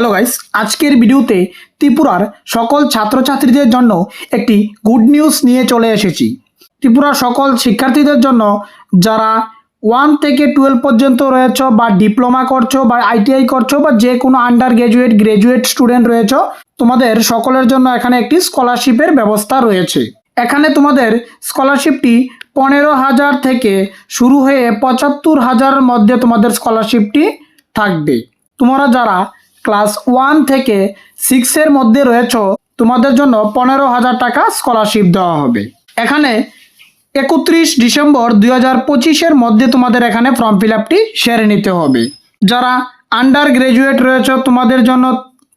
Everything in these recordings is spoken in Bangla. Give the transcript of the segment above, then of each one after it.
হ্যালো গাইস আজকের ভিডিওতে ত্রিপুরার সকল ছাত্রছাত্রীদের জন্য একটি গুড নিউজ নিয়ে চলে এসেছি। ত্রিপুরার সকল শিক্ষার্থীদের জন্য যারা ওয়ান থেকে টুয়েলভ পর্যন্ত রয়েছ বা ডিপ্লোমা করছ বা আইটিআই করছ বা যে কোনো আন্ডার গ্র্যাজুয়েট গ্র্যাজুয়েট স্টুডেন্ট রয়েছ, তোমাদের সকলের জন্য এখানে একটি স্কলারশিপের ব্যবস্থা রয়েছে। এখানে তোমাদের স্কলারশিপটি পনেরো হাজার থেকে শুরু হয়ে পঁচাত্তর হাজারের মধ্যে তোমাদের স্কলারশিপটি থাকবে। তোমরা যারা ক্লাস ওয়ান থেকে সিক্সের মধ্যে রয়েছ, তোমাদের জন্য পনেরো হাজার টাকা স্কলারশিপ দেওয়া হবে। এখানে একত্রিশ ডিসেম্বর দুই হাজার পঁচিশের মধ্যে তোমাদের এখানে ফর্ম ফিল আপটি সেরে নিতে হবে। যারা আন্ডার গ্রাজুয়েট রয়েছ, তোমাদের জন্য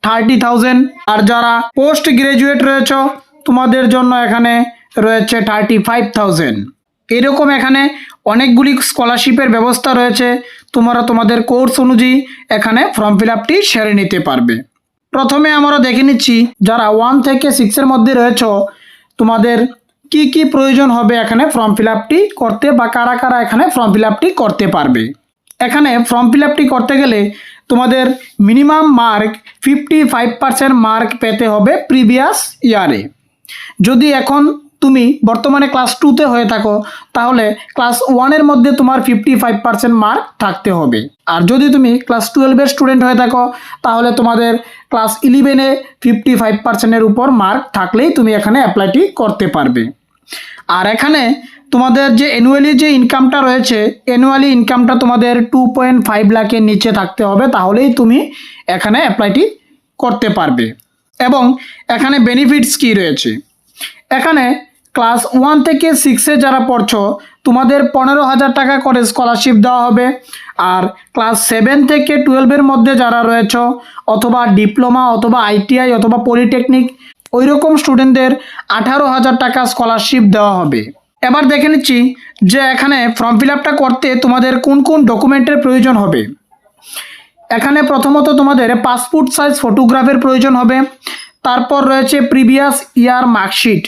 থার্টি থাউজেন্ড আর যারা পোস্ট গ্রাজুয়েট রয়েছ, তোমাদের জন্য এখানে রয়েছে থার্টি ফাইভ থাউজেন্ড এরকম এখানে অনেকগুলি স্কলারশিপের ব্যবস্থা রয়েছে। তোমরা তোমাদের কোর্স অনুযায়ী এখানে ফর্ম ফিল আপটি সেরে নিতে পারবে। প্রথমে আমরা দেখে নিচ্ছি, যারা ওয়ান থেকে সিক্সের মধ্যে রয়েছ, তোমাদের কি কি প্রয়োজন হবে এখানে ফর্ম ফিল আপটি করতে বা কারা কারা এখানে ফর্ম ফিল আপটি করতে পারবে। এখানে ফর্ম ফিল আপটি করতে গেলে তোমাদের minimum mark fifty five percent mark পেতে হবে প্রিভিয়াস ইয়ারে যদি এখন তুমি বর্তমানে ক্লাস টুতে হয়ে থাকো, তাহলে ক্লাস ওয়ানের মধ্যে তোমার ফিফটি ফাইভ পার্সেন্ট মার্ক থাকতে হবে। আর যদি তুমি ক্লাস টুয়েলভের স্টুডেন্ট হয়ে থাকো, তাহলে তোমাদের ক্লাস ইলেভেনে ফিফটি ফাইভ পার্সেন্টের উপর মার্ক থাকলেই তুমি এখানে অ্যাপ্লাইটি করতে পারবে। আর এখানে তোমাদের যে অ্যানুয়ালি যে ইনকামটা রয়েছে অ্যানুয়ালি ইনকামটা তোমাদের টু পয়েন্ট ফাইভ লাখের নিচে থাকতে হবে, তাহলেই তুমি এখানে অ্যাপ্লাইটি করতে পারবে। এবং এখানে বেনিফিটস কী রয়েছে? এখানে ক্লাস ওয়ান থেকে সিক্সে যারা পড়ছো, তোমাদের পনেরো হাজার টাকা করে স্কলারশিপ দেওয়া হবে। আর ক্লাস সেভেন থেকে টুয়েলভের মধ্যে যারা রয়েছ, অথবা ডিপ্লোমা অথবা আইটিআই অথবা পলিটেকনিক ওই রকম স্টুডেন্টদের আঠারো হাজার টাকা স্কলারশিপ দেওয়া হবে। এবার দেখে নিচ্ছি যে এখানে ফর্ম ফিল আপটা করতে তোমাদের কোন কোন ডকুমেন্টের প্রয়োজন হবে। এখানে প্রথমত তোমাদের পাসপোর্ট সাইজ ফটোগ্রাফের প্রয়োজন হবে। তারপর রয়েছে প্রিভিয়াস ইয়ার মার্কশিট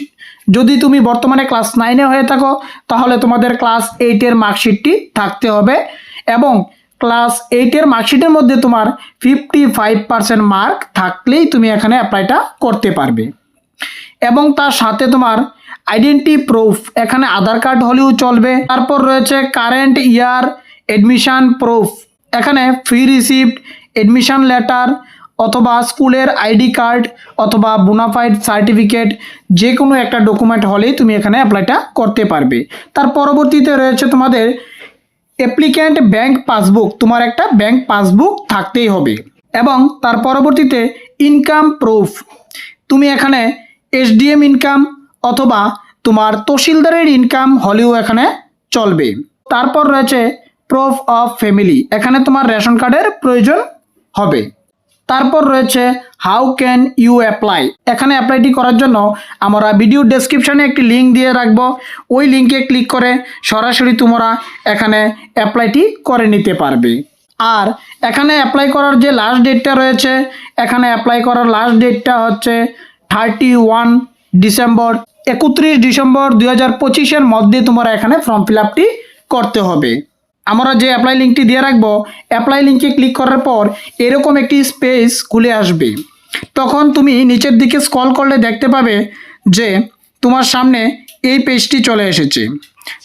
যদি তুমি বর্তমানে ক্লাস নাইনে হয়ে থাকো, তাহলে তোমাদের ক্লাস এইটের মার্কশিটটি থাকতে হবে এবং ক্লাস এইটের মার্কশিটের মধ্যে তোমার ফিফটি ফাইভ পার্সেন্ট মার্ক থাকলেই তুমি এখানে অ্যাপ্লাইটা করতে পারবে। এবং তার সাথে তোমার আইডেন্টি প্রুফ এখানে আধার কার্ড হলেও চলবে। তারপর রয়েছে কারেন্ট ইয়ার এডমিশন প্রুফ এখানে ফ্রি রিসিপ্ট এডমিশন লেটার অথবা স্কুলের আইডি কার্ড অথবা বোনাফাইড সার্টিফিকেট যে কোনো একটা ডকুমেন্ট হলেই তুমি এখানে অ্যাপ্লাইটা করতে পারবে। তার পরবর্তীতে রয়েছে তোমাদের অ্যাপ্লিক্যান্ট ব্যাংক পাসবুক তোমার একটা ব্যাংক পাসবুক থাকতেই হবে। এবং তার পরবর্তীতে ইনকাম প্রুফ তুমি এখানে এসডিএম ইনকাম অথবা তোমার তহসিলদারের ইনকাম হলেও এখানে চলবে। তারপর রয়েছে প্রুফ অফ ফ্যামিলি এখানে তোমার রেশন কার্ডের প্রয়োজন হবে। তারপর রয়েছে হাউ ক্যান ইউ অ্যাপ্লাই এখানে অ্যাপ্লাইটি করার জন্য আমরা ভিডিও ডেসক্রিপশানে একটি লিঙ্ক দিয়ে রাখব। ওই লিঙ্কে ক্লিক করে সরাসরি তোমরা এখানে অ্যাপ্লাইটি করে নিতে পারবে। আর এখানে অ্যাপ্লাই করার যে লাস্ট ডেটটা রয়েছে, এখানে অ্যাপ্লাই করার লাস্ট ডেটটা হচ্ছে থার্টি ওয়ান ডিসেম্বর একত্রিশ ডিসেম্বর দুই হাজার পঁচিশের মধ্যে তোমরা এখানে ফর্ম ফিল করতে হবে। আমরা যে অ্যাপ্লাই লিঙ্কটি দিয়ে রাখব অ্যাপ্লাই লিঙ্কে ক্লিক করার পর এরকম একটি স্পেস খুলে আসবে। তখন তুমি নিচের দিকে স্কল করলে দেখতে পাবে যে তোমার সামনে এই পেজটি চলে এসেছে।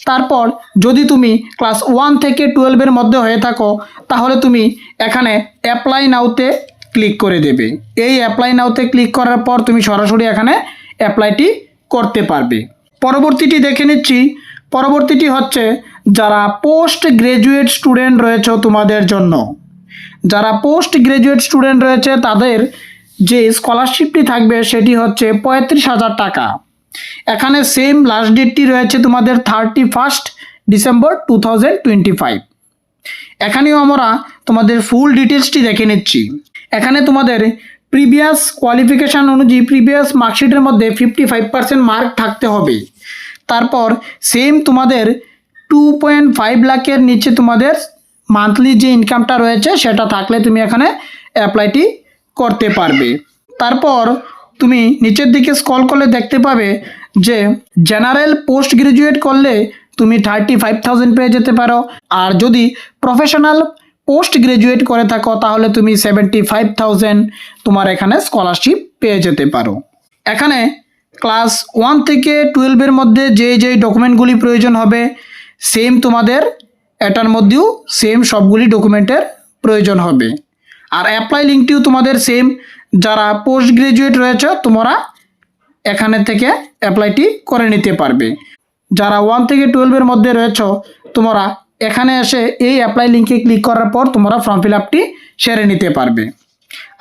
তারপর যদি তুমি ক্লাস ওয়ান থেকে টুয়েলভের মধ্যে হয়ে থাকো, তাহলে তুমি এখানে অ্যাপ্লাই নাওতে ক্লিক করে দেবে। এই অ্যাপ্লাই নাওতে ক্লিক করার পর তুমি সরাসরি এখানে অ্যাপ্লাইটি করতে পারবে। পরবর্তীটি দেখে নিচ্ছি পরবর্তীটি হচ্ছে যারা পোস্ট গ্রাজুয়েট স্টুডেন্ট রয়েছে তোমাদের জন্য। যারা পোস্ট গ্রাজুয়েট স্টুডেন্ট রয়েছে, তাদের যে স্কলারশিপটি থাকবে, সেটি হচ্ছে পঁয়ত্রিশ হাজার টাকা। এখানে সেম লাস্ট ডেটটি রয়েছে তোমাদের thirty first December two thousand twenty five এখানেও আমরা তোমাদের ফুল ডিটেলসটি দেখে নিচ্ছি। এখানে তোমাদের প্রিভিয়াস কোয়ালিফিকেশান অনুযায়ী প্রিভিয়াস মার্কশিটের মধ্যে ফিফটি ফাইভ পার্সেন্ট মার্ক থাকতে হবে। তারপর সেম তোমাদের টু পয়েন্ট ফাইভ লাখের নিচে তোমাদের মান্থলি যে ইনকামটা রয়েছে, সেটা থাকলে তুমি এখানে অ্যাপ্লাইটি করতে পারবে। তারপর তুমি নিচের দিকে স্কল করলে দেখতে পাবে যে জেনারেল পোস্ট গ্রাজুয়েট করলে তুমি থার্টি ফাইভ থাউজেন্ড পেয়ে যেতে পারো। আর যদি প্রফেশনাল পোস্ট গ্রাজুয়েট করে থাকো, তাহলে তুমি সেভেন্টি ফাইভ থাউজেন্ড তোমার এখানে স্কলারশিপ পেয়ে যেতে পারো। এখানে ক্লাস ওয়ান থেকে টুয়েলভের মধ্যে যে যে ডকুমেন্টগুলি প্রয়োজন হবে সেম তোমাদের, এটার মধ্যেও সেম সবগুলি ডকুমেন্টের প্রয়োজন হবে। আর অ্যাপ্লাই লিঙ্কটিও তোমাদের সেম যারা পোস্ট গ্রাজুয়েট রয়েছে, তোমরা এখানে থেকে অ্যাপ্লাইটি করে নিতে পারবে। যারা ওয়ান থেকে টুয়েলভের মধ্যে রয়েছ, তোমরা এখানে এসে এই অ্যাপ্লাই লিঙ্কে ক্লিক করার পর তোমরা ফর্ম ফিল আপটি সেরে নিতে পারবে।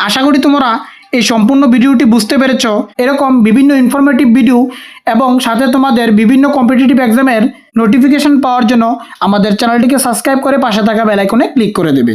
আশা করি তোমরা এই সম্পূর্ণ ভিডিওটি বুঝতে পেরেছ? এরকম বিভিন্ন ইনফরমেটিভ ভিডিও এবং সাথে তোমাদের বিভিন্ন কম্পিটিটিভ এক্সামের নোটিফিকেশন পাওয়ার জন্য আমাদের চ্যানেলটিকে সাবস্ক্রাইব করে পাশে থাকা বেলাইকনে ক্লিক করে দেবে।